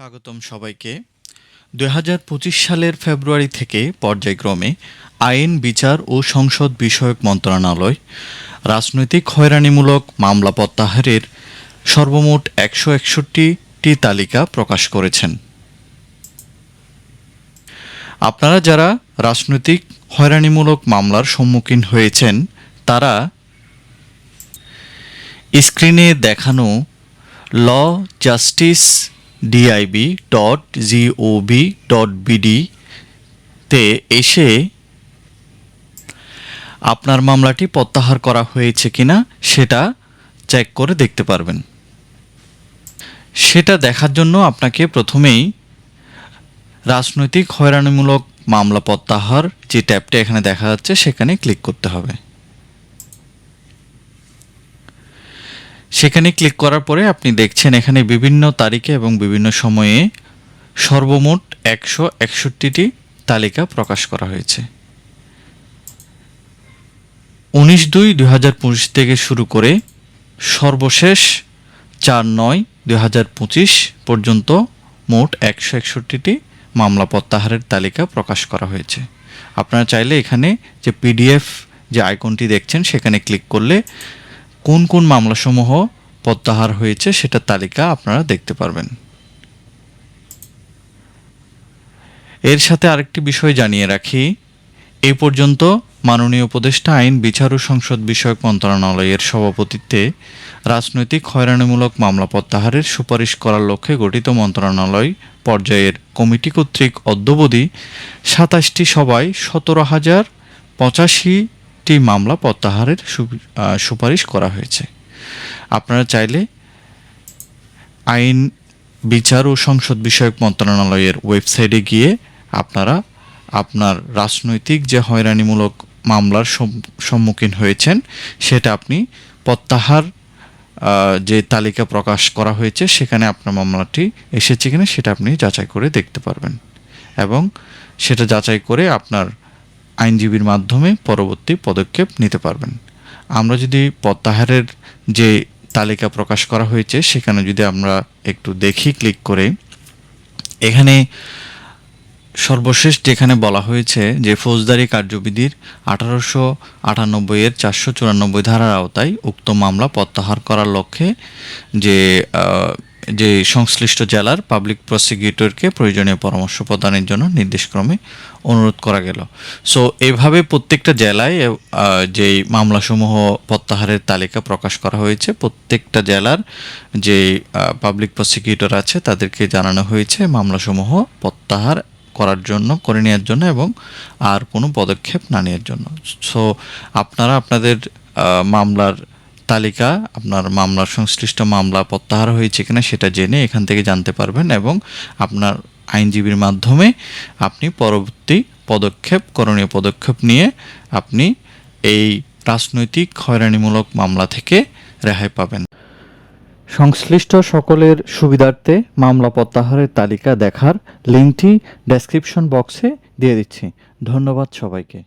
স্বাগতম সবাইকে। দু হাজার পঁচিশ সালের ফেব্রুয়ারি থেকে পর্যায়ক্রমে আইন, বিচার ও সংসদ বিষয়ক মন্ত্রণালয় রাজনৈতিক হয়রানিমূলক মামলা প্রত্যাহারের সর্বমোট একশো একষট্টিটি তালিকা প্রকাশ করেছেন। আপনারা যারা রাজনৈতিক হয়রানিমূলক মামলার সম্মুখীন হয়েছেন, তারা স্ক্রিনে দেখানো law justice DIB dot GOB dot BD তে এসে আপনার মামলাটি প্রত্যাহার করা হয়েছে কিনা সেটা চেক করে দেখতে পারবেন। সেটা দেখার জন্য আপনাকে প্রথমেই রাজনৈতিক হয়রানিমূলক মামলা প্রত্যাহার যে ট্যাবটা এখানে দেখা যাচ্ছে সেখানে ক্লিক করতে হবে। সেখানে ক্লিক করার পরে আপনি দেখছেন এখানে বিভিন্ন তারিখে এবং বিভিন্ন সময়ে সর্বমোট একশো একষট্টিটি তালিকা প্রকাশ করা হয়েছে। উনিশ দুই দুই হাজার পঁচিশ থেকে শুরু করে সর্বশেষ চার নয় দুই হাজার পঁচিশ পর্যন্ত মোট একশো একষট্টিটি মামলা প্রত্যাহারের তালিকা প্রকাশ করা হয়েছে। আপনারা চাইলে এখানে যে পিডিএফ যে আইকনটি দেখছেন সেখানে ক্লিক করলে কোন কোন মামলাসমূহ প্রত্যাহার হয়েছে সেটার তালিকা আপনারা দেখতে পারবেন। এর সাথে আরেকটি বিষয় জানিয়ে রাখি এই পর্যন্ত মাননীয় উপদেষ্টা, আইন, বিচার ও সংসদ বিষয়ক মন্ত্রণালয়ের সভাপতিত্বে রাজনৈতিক হয়রানিমূলক মামলা প্রত্যাহারের সুপারিশ করার লক্ষ্যে গঠিত মন্ত্রণালয় পর্যায়ের কমিটি কর্তৃক অদ্যবধি সাতাশটি সভায় সতেরো হাজার পঁচাশিটি মামলা প্রত্যাহারের সুপারিশ করা হয়েছে। আপনারা চাইলে আইন, বিচার ও সংসদ বিষয়ক মন্ত্রণালয়ের ওয়েবসাইটে গিয়ে আপনারা আপনার রাজনৈতিক যে হয়রানিমূলক মামলার সম্মুখীন হয়েছেন, সেটা আপনি প্রত্যাহার যে তালিকা প্রকাশ করা হয়েছে, সেখানে আপনার মামলাটি এসেছে কিনা, সেটা আপনি যাচাই করে দেখতে পারবেন। এবং সেটা যাচাই করে আপনার আইনজীবীর মাধ্যমে পরবর্তী পদক্ষেপ নিতে পারবেন। আমরা যদি প্রত্যাহারের যে তালিকা প্রকাশ করা হয়েছে, সেখানে যদি আমরা একটু দেখি, ক্লিক করে, এখানে সর্বশেষ যেখানে বলা হয়েছে যে ফৌজদারি কার্যবিধির আঠারোশো আটানব্বই এর চারশো চুরানব্বই ধারার আওতায় উক্ত মামলা প্রত্যাহার করার লক্ষ্যে যে যে সংশ্লিষ্ট জেলার পাবলিক প্রসিকিউটরকে প্রয়োজনীয় পরামর্শ প্রদানের জন্য নির্দেশক্রমে অনুরোধ করা গেল। সো এভাবে প্রত্যেকটা জেলায় যেই মামলাসমূহ প্রত্যাহারের তালিকা প্রকাশ করা হয়েছে, প্রত্যেকটা জেলার যে পাবলিক প্রসিকিউটর আছে, তাদেরকে জানানো হয়েছে মামলাসমূহ প্রত্যাহার করার জন্য, করে নেওয়ার জন্য এবং আর কোনো পদক্ষেপ না নেওয়ার জন্য। সো আপনারা আপনাদের মামলার তালিকা, আপনার মামলার সংশ্লিষ্ট মামলা প্রত্যাহার হয়েছে কিনা সেটা জেনে এখান থেকে জানতে পারবেন এবং আপনার আইনজীবীর মাধ্যমে আপনি পরবর্তী পদক্ষেপ, করণীয় পদক্ষেপ নিয়ে আপনি এই রাজনৈতিক হয়রানিমূলক মামলা থেকে রেহাই পাবেন। সংশ্লিষ্ট সকলের সুবিধার্থে মামলা প্রত্যাহারের তালিকা দেখার লিঙ্কটি ডেসক্রিপশন বক্সে দিয়ে দিচ্ছি। ধন্যবাদ সবাইকে।